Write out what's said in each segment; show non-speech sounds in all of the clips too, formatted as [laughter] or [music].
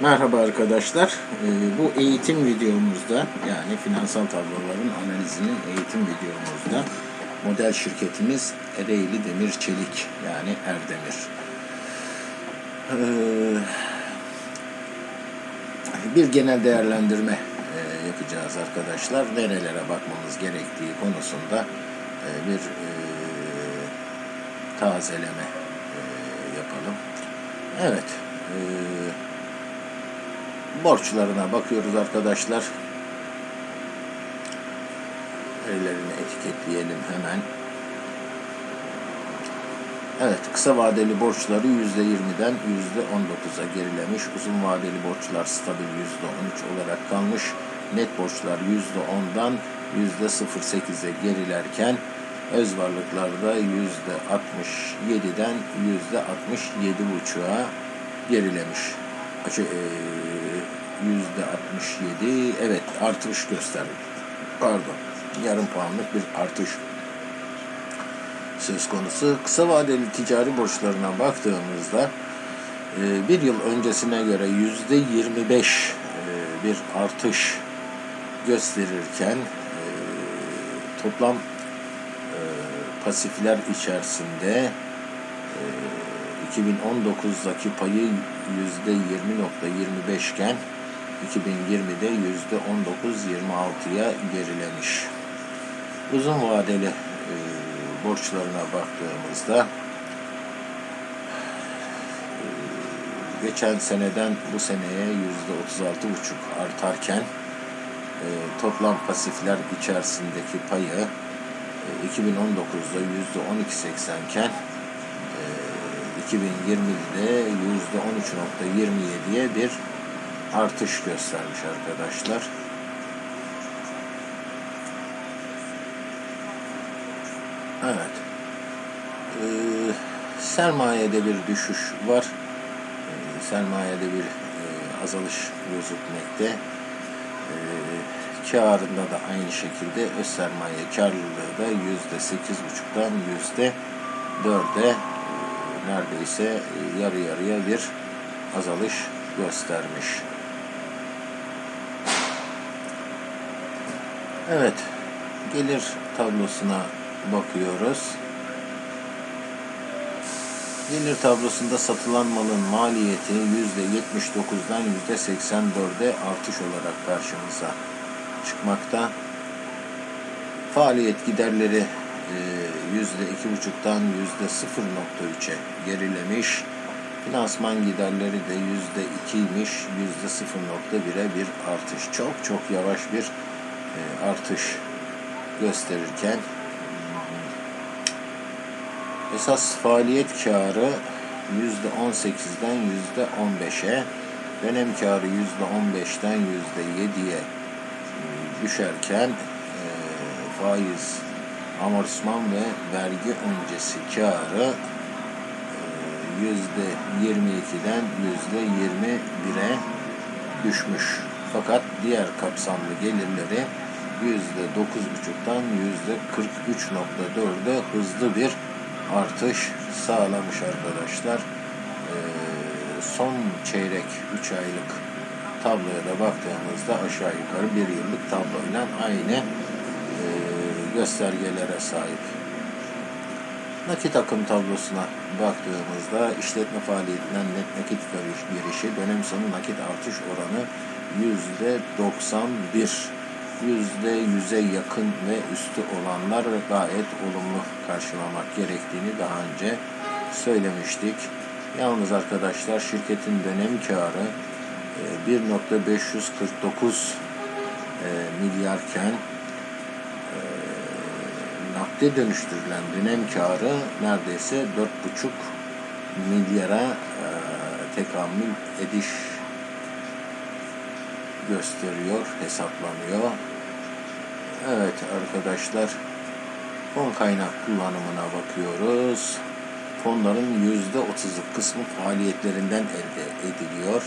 Merhaba arkadaşlar. Ee, Bu eğitim videomuzda yani finansal tabloların analizinin eğitim videomuzda model şirketimiz Ereğli Demir Çelik yani Erdemir. Ee, Bir genel değerlendirme e, yapacağız arkadaşlar. Nerelere bakmamız gerektiği konusunda e, bir e, tazeleme yapalım. Evet. Eee borçlarına bakıyoruz arkadaşlar. Ellerini etiketleyelim hemen. Evet, kısa vadeli borçları %20'den %19'a gerilemiş. Uzun vadeli borçlar stabil %13 olarak kalmış. Net borçlar %10'dan %08'e gerilerken öz varlıklarda %67'den %67,5'a gerilemiş. Şey, eee, yüzde 67 evet artış gösterdi. Pardon. Yarım puanlık bir artış söz konusu. Kısa vadeli ticari borçlarına baktığımızda e, bir yıl öncesine göre yüzde 25 e, bir artış gösterirken e, toplam e, pasifler içerisinde e, 2019'daki payı %20.25 iken 2020'de %19.26'ya gerilemiş. Uzun vadeli e, borçlarına baktığımızda e, geçen seneden bu seneye %36.5 artarken e, toplam pasifler içerisindeki payı e, 2019'da %12.80 iken 2020'de %13.27'ye bir artış göstermiş arkadaşlar. Evet. Ee, sermayede bir düşüş var. Ee, sermayede bir e, azalış gözükmekte. Ee, karında da aynı şekilde öz sermaye karlılığı da yüzde sekiz buçuktan yüzde dörde neredeyse yarı yarıya bir azalış göstermiş. Evet, gelir tablosuna bakıyoruz. Gelir tablosunda satılan malın maliyeti %79'dan %84'e artış olarak karşımıza çıkmakta. Faaliyet giderleri yüzde iki buçuktan yüzde 0.3'e gerilemiş. Finansman giderleri de yüzde ikiymiş, yüzde 0.1'e bir artış. Çok çok yavaş bir e, artış gösterirken esas faaliyet karı yüzde 18'den yüzde 15'e dönem karı yüzde 15'ten yüzde 7'ye düşerken e, faiz amortisman ve vergi öncesi karı yüzde 22'den yüzde 21'e düşmüş. Fakat diğer kapsamlı gelirleri yüzde 9,5'tan yüzde 43,4'e hızlı bir artış sağlamış arkadaşlar. Ee, son çeyrek 3 aylık tabloya da baktığımızda aşağı yukarı bir yıllık tabloyla aynı e, göstergelere sahip. Nakit akım tablosuna baktığımızda işletme faaliyetinden net nakit girişi dönem sonu nakit artış oranı yüzde 91 yüzde yüze yakın ve üstü olanlar gayet olumlu karşılamak gerektiğini daha önce söylemiştik. Yalnız arkadaşlar şirketin dönem karı 1.549 e, milyarken nakde dönüştürülen dönem karı neredeyse 4,5 milyara e, tekamül ediş gösteriyor, hesaplanıyor. Evet arkadaşlar, fon kaynak kullanımına bakıyoruz. Fonların %30'luk kısmı faaliyetlerinden elde ediliyor.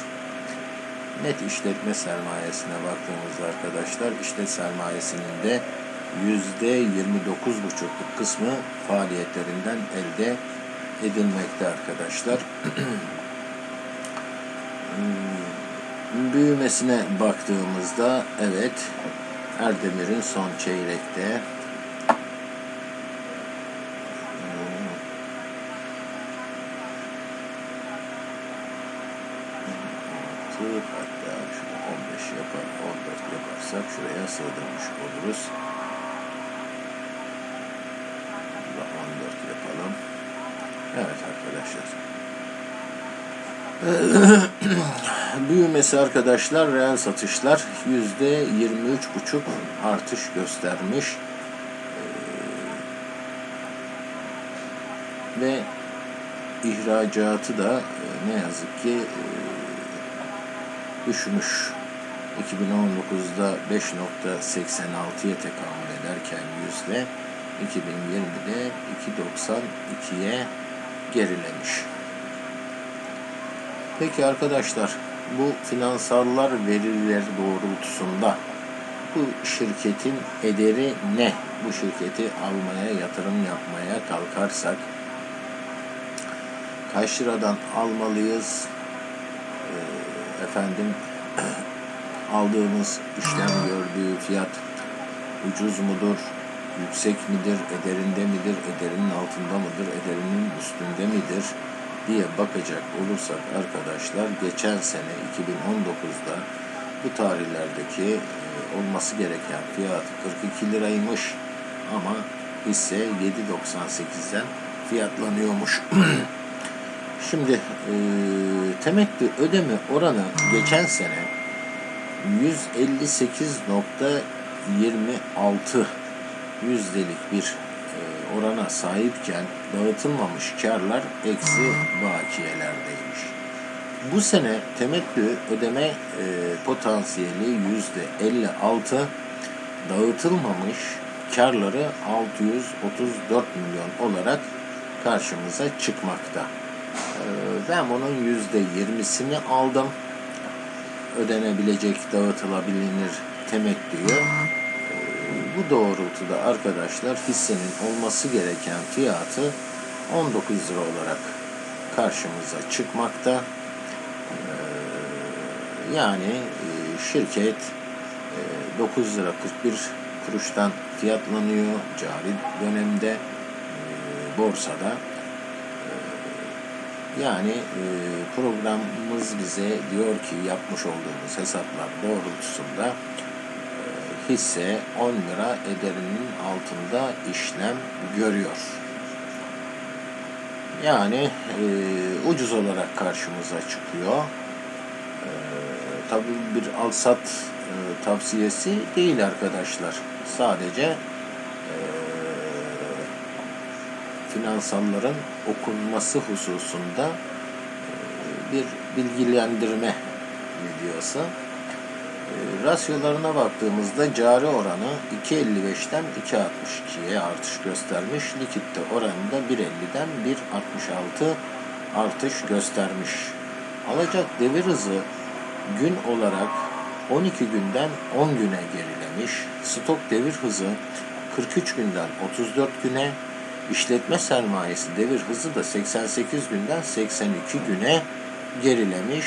Net işletme sermayesine baktığımızda arkadaşlar, işlet sermayesinin de yüzde 29,5'luk kısmı faaliyetlerinden elde edilmekte arkadaşlar. Hmm, büyümesine baktığımızda evet Erdemir'in son çeyrekte hatta şunu 15 yapar 14 yaparsak şuraya sığdırmış oluruz. Burada 14 yapalım. Evet arkadaşlar. [clears throat] Büyümesi arkadaşlar reel satışlar yüzde 23,5 artış göstermiş. Ee, ve ihracatı da e, ne yazık ki e, düşmüş. 2019'da 5.86'ya tekamül ederken yüzde 2020'de 2.92'ye gerilemiş. Peki arkadaşlar bu finansallar veriler doğrultusunda bu şirketin ederi ne? Bu şirketi almaya, yatırım yapmaya kalkarsak kaç liradan almalıyız? Ee, efendim [clears throat] aldığımız işlem gördüğü fiyat ucuz mudur? Yüksek midir? Ederinde midir? Ederinin altında mıdır? Ederinin üstünde midir? diye bakacak olursak arkadaşlar geçen sene 2019'da bu tarihlerdeki e, olması gereken fiyat 42 liraymış ama hisse 7.98'den fiyatlanıyormuş. [clears throat] Şimdi e, temettü ödeme oranı geçen sene 158.26 yüzdelik bir e, orana sahipken dağıtılmamış karlar eksi bakiyelerdeymiş. Bu sene temettü ödeme e, potansiyeli yüzde 56 dağıtılmamış karları 634 milyon olarak karşımıza çıkmakta. E, ben bunun yüzde 20'sini aldım. Ödenebilecek, dağıtılabilir temettüyü bu doğrultuda arkadaşlar hissenin olması gereken fiyatı 19 lira olarak karşımıza çıkmakta. Ee, yani e, şirket 9 lira 41 kuruştan fiyatlanıyor cari dönemde e, borsada. Ee, yani e, programımız bize diyor ki yapmış olduğumuz hesaplar doğrultusunda hisse 10 lira ederinin altında işlem görüyor. Yani e, ucuz olarak karşımıza çıkıyor. E, tabii bir al-sat e, tavsiyesi değil arkadaşlar. Sadece e, finansalların okunması hususunda e, bir bilgilendirme videosu. E, rasyolarına baktığımızda cari oranı 2.55'ten 2.62'ye artış göstermiş. Likitte oranında 1.50'den 1.66 artış göstermiş. Alacak devir hızı gün olarak 12 günden 10 güne gerilemiş. Stok devir hızı 43 günden 34 güne, işletme sermayesi devir hızı da 88 günden 82 güne gerilemiş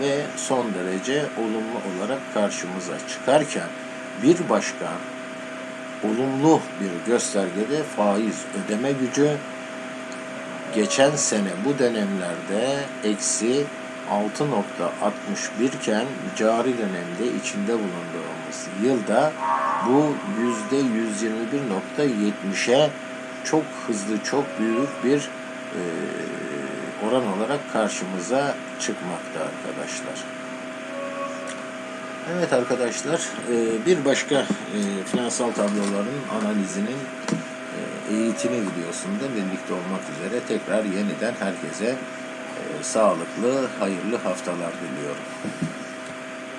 ve son derece olumlu olarak karşımıza çıkarken bir başka olumlu bir göstergede faiz ödeme gücü geçen sene bu dönemlerde eksi 6.61 iken cari dönemde içinde bulunduğumuz yılda bu yüzde 121.70'e çok hızlı, çok büyük bir e, oran olarak karşımıza çıkmakta arkadaşlar. Evet arkadaşlar, e, bir başka e, finansal tabloların analizinin e, eğitimi videosunda birlikte olmak üzere tekrar yeniden herkese sağlıklı, hayırlı haftalar diliyorum.